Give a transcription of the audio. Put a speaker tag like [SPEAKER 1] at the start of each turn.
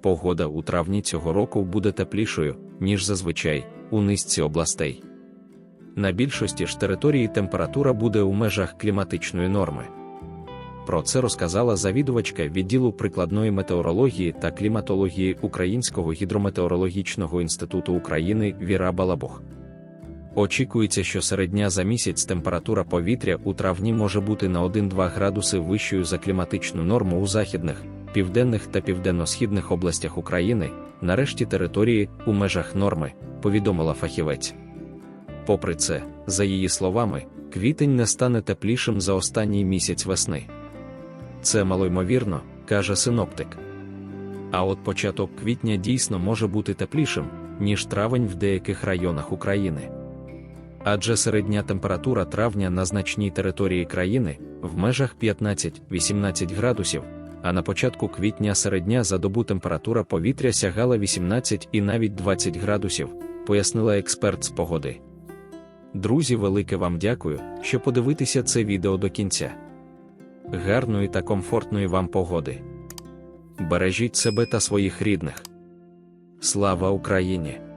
[SPEAKER 1] Погода у травні цього року буде теплішою, ніж зазвичай, у низці областей. На більшості ж території температура буде у межах кліматичної норми. Про це розказала завідувачка відділу прикладної метеорології та кліматології Українського гідрометеорологічного інституту України Віра Балабух. Очікується, що середня за місяць температура повітря у травні може бути на 1-2 градуси вищою за кліматичну норму у західних, південних та південно-східних областях України, нарешті території у межах норми, повідомила фахівець. Попри це, за її словами, квітень не стане теплішим за останній місяць весни. Це малоймовірно, каже синоптик. А от початок квітня дійсно може бути теплішим, ніж травень в деяких районах України. Адже середня температура травня на значній території країни в межах 15-18 градусів, а на початку квітня середня за добу температура повітря сягала 18 і навіть 20 градусів, пояснила експерт з погоди. Друзі, велике вам дякую, що подивитися це відео до кінця. Гарної та комфортної вам погоди. Бережіть себе та своїх рідних. Слава Україні!